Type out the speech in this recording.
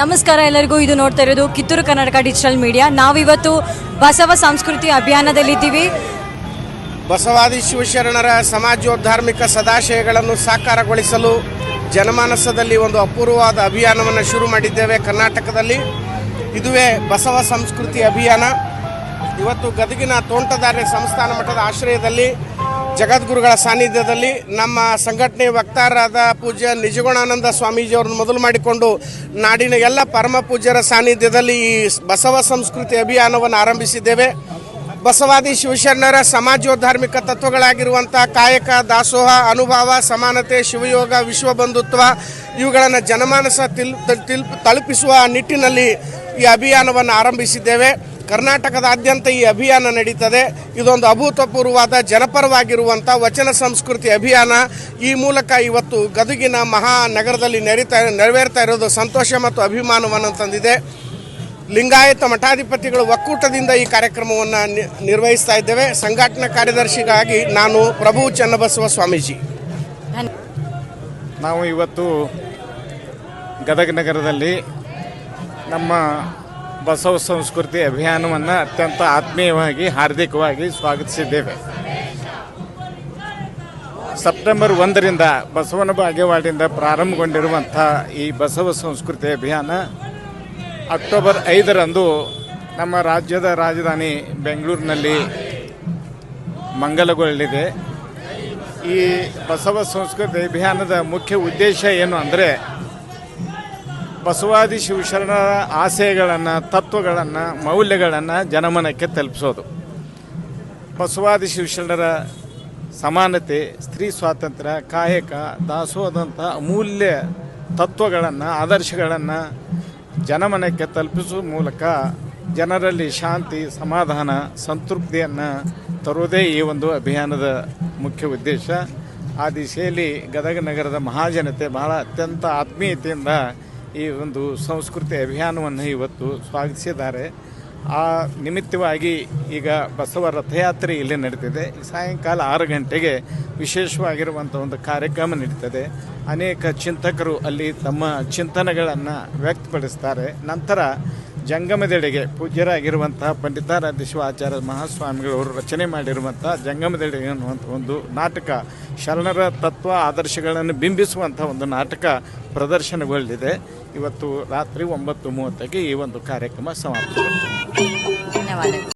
ನಮಸ್ಕಾರ ಎಲ್ಲರಿಗೂ. ಇದು ನೋಡ್ತಾ ಇರೋದು ಕಿತ್ತೂರು ಕರ್ನಾಟಕ ಡಿಜಿಟಲ್ ಮೀಡಿಯಾ. ನಾವಿವತ್ತು ಬಸವ ಸಂಸ್ಕೃತಿ ಅಭಿಯಾನದಲ್ಲಿದ್ದೀವಿ. ಬಸವಾದಿ ಶಿವಶರಣರ ಸಮಾಜೋದ್ಧಾರ್ಮಿಕ ಸದಾಶಯಗಳನ್ನು ಸಾಕಾರಗೊಳಿಸಲು ಜನಮಾನಸದಲ್ಲಿ ಒಂದು ಅಪೂರ್ವವಾದ ಅಭಿಯಾನವನ್ನು ಶುರು ಮಾಡಿದ್ದೇವೆ ಕರ್ನಾಟಕದಲ್ಲಿ. ಇದುವೇ ಬಸವ ಸಂಸ್ಕೃತಿ ಅಭಿಯಾನ. ಇವತ್ತು ಗದಗಿನ ತೋಂಟದಾರ್ಯ ಸಂಸ್ಥಾನ ಮಠದ ಆಶ್ರಯದಲ್ಲಿ ಜಗದ್ಗುರುಗಳ ಸಾನ್ನಿಧ್ಯದಲ್ಲಿ ನಮ್ಮ ಸಂಘಟನೆ ವಕ್ತಾರರಾದ ಪೂಜ್ಯ ನಿಜಗುಣಾನಂದ ಸ್ವಾಮೀಜಿಯವರನ್ನು ಮೊದಲು ಮಾಡಿಕೊಂಡು ನಾಡಿನ ಎಲ್ಲ ಪರಮ ಪೂಜ್ಯರ ಸಾನ್ನಿಧ್ಯದಲ್ಲಿ ಈ ಬಸವ ಸಂಸ್ಕೃತಿ ಅಭಿಯಾನವನ್ನು ಆರಂಭಿಸಿದ್ದೇವೆ. ಬಸವಾದಿ ಶಿವಶರಣರ ಸಮಾಜೋಧಾರ್ಮಿಕ ತತ್ವಗಳಾಗಿರುವಂಥ ಕಾಯಕ, ದಾಸೋಹ, ಅನುಭವ, ಸಮಾನತೆ, ಶಿವಯೋಗ, ವಿಶ್ವ ಬಂಧುತ್ವ ಇವುಗಳನ್ನು ಜನಮಾನಸ ತಿಲ್ ತಿಲ್, ತಲುಪಿಸುವ ನಿಟ್ಟಿನಲ್ಲಿ ಈ ಅಭಿಯಾನವನ್ನು ಆರಂಭಿಸಿದ್ದೇವೆ. ಕರ್ನಾಟಕದಾದ್ಯಂತ ಈ ಅಭಿಯಾನ ನಡೀತದೆ. ಇದೊಂದು ಅಭೂತಪೂರ್ವವಾದ ಜನಪರವಾಗಿರುವಂಥ ವಚನ ಸಂಸ್ಕೃತಿ ಅಭಿಯಾನ. ಈ ಮೂಲಕ ಇವತ್ತು ಗದುಗಿನ ಮಹಾನಗರದಲ್ಲಿ ನಡೀತಾ ನೆರವೇರ್ತಾ ಇರೋದು ಸಂತೋಷ ಮತ್ತು ಅಭಿಮಾನವನ್ನು ತಂದಿದೆ. ಲಿಂಗಾಯತ ಮಠಾಧಿಪತಿಗಳು ಒಕ್ಕೂಟದಿಂದ ಈ ಕಾರ್ಯಕ್ರಮವನ್ನು ನಿ- ನಿರ್ವಹಿಸ್ತಾ ಇದ್ದೇವೆ. ಸಂಘಟನಾ ಕಾರ್ಯದರ್ಶಿಗಾಗಿ ನಾನು ಪ್ರಭು ಚನ್ನಬಸವ ಸ್ವಾಮೀಜಿ. ನಾವು ಇವತ್ತು ಗದಗ ನಗರದಲ್ಲಿ ನಮ್ಮ ಬಸವ ಸಂಸ್ಕೃತಿ ಅಭಿಯಾನವನ್ನು ಅತ್ಯಂತ ಆತ್ಮೀಯವಾಗಿ, ಹಾರ್ದಿಕವಾಗಿ ಸ್ವಾಗತಿಸಿದ್ದೇವೆ. ಸೆಪ್ಟೆಂಬರ್ ಒಂದರಿಂದ ಬಸವನ ಬಾಗೇವಾಡಿಯಿಂದ ಪ್ರಾರಂಭಗೊಂಡಿರುವಂಥ ಈ ಬಸವ ಸಂಸ್ಕೃತಿ ಅಭಿಯಾನ ಅಕ್ಟೋಬರ್ ಐದರಂದು ನಮ್ಮ ರಾಜ್ಯದ ರಾಜಧಾನಿ ಬೆಂಗಳೂರಿನಲ್ಲಿ ಮಂಗಲಗೊಳ್ಳಲಿದೆ. ಈ ಬಸವ ಸಂಸ್ಕೃತಿ ಅಭಿಯಾನದ ಮುಖ್ಯ ಉದ್ದೇಶ ಏನು ಅಂದರೆ ಬಸವಾದಿ ಶಿವಶರಣರ ಆಶಯಗಳನ್ನು ತತ್ವಗಳನ್ನು, ಮೌಲ್ಯಗಳನ್ನು ಜನಮನಕ್ಕೆ ತಲುಪಿಸೋದು. ಬಸವಾದಿ ಶಿವಶರಣರ ಸಮಾನತೆ, ಸ್ತ್ರೀ ಸ್ವಾತಂತ್ರ್ಯ, ಕಾಯಕ, ದಾಸೋದಂಥ ಅಮೂಲ್ಯ ತತ್ವಗಳನ್ನು, ಆದರ್ಶಗಳನ್ನು ಜನಮನಕ್ಕೆ ತಲುಪಿಸುವ ಮೂಲಕ ಜನರಲ್ಲಿ ಶಾಂತಿ, ಸಮಾಧಾನ, ಸಂತೃಪ್ತಿಯನ್ನು ತರುವುದೇ ಈ ಒಂದು ಅಭಿಯಾನದ ಮುಖ್ಯ ಉದ್ದೇಶ. ಆ ದಿಶೆಯಲ್ಲಿ ಗದಗ ನಗರದ ಮಹಾಜನತೆ ಬಹಳ ಅತ್ಯಂತ ಆತ್ಮೀಯತೆಯಿಂದ ಈ ಒಂದು ಸಂಸ್ಕೃತಿ ಅಭಿಯಾನವನ್ನು ಇವತ್ತು ಸ್ವಾಗತಿಸಿದ್ದಾರೆ. ಆ ನಿಮಿತ್ತವಾಗಿ ಈಗ ಬಸವ ರಥಯಾತ್ರೆ ಇಲ್ಲಿ ನಡೀತಿದೆ. ಸಾಯಂಕಾಲ ಆರು ಗಂಟೆಗೆ ವಿಶೇಷವಾಗಿರುವಂಥ ಒಂದು ಕಾರ್ಯಕ್ರಮ ನಡೀತದೆ. ಅನೇಕ ಚಿಂತಕರು ಅಲ್ಲಿ ತಮ್ಮ ಚಿಂತನೆಗಳನ್ನು ವ್ಯಕ್ತಪಡಿಸ್ತಾರೆ. ನಂತರ ಜಂಗಮದೆಡೆಗೆ ಪೂಜ್ಯರಾಗಿರುವಂತಹ ಪಂಡಿತಾರಾಧ್ಯ ಶಿವಾಚಾರ್ಯ ಮಹಾಸ್ವಾಮಿಗಳವರು ರಚನೆ ಮಾಡಿರುವಂಥ ಜಂಗಮದೆಡೆ ಅನ್ನುವಂಥ ಒಂದು ನಾಟಕ ಶರಣರ ತತ್ವ ಆದರ್ಶಗಳನ್ನು ಬಿಂಬಿಸುವಂಥ ಒಂದು ನಾಟಕ ಪ್ರದರ್ಶನಗೊಳ್ಳಲಿದೆ ಇವತ್ತು ರಾತ್ರಿ ಒಂಬತ್ತು ಮೂವತ್ತಕ್ಕೆ ಈ ಒಂದು ಕಾರ್ಯಕ್ರಮ ಧನ್ಯವಾದಗಳು.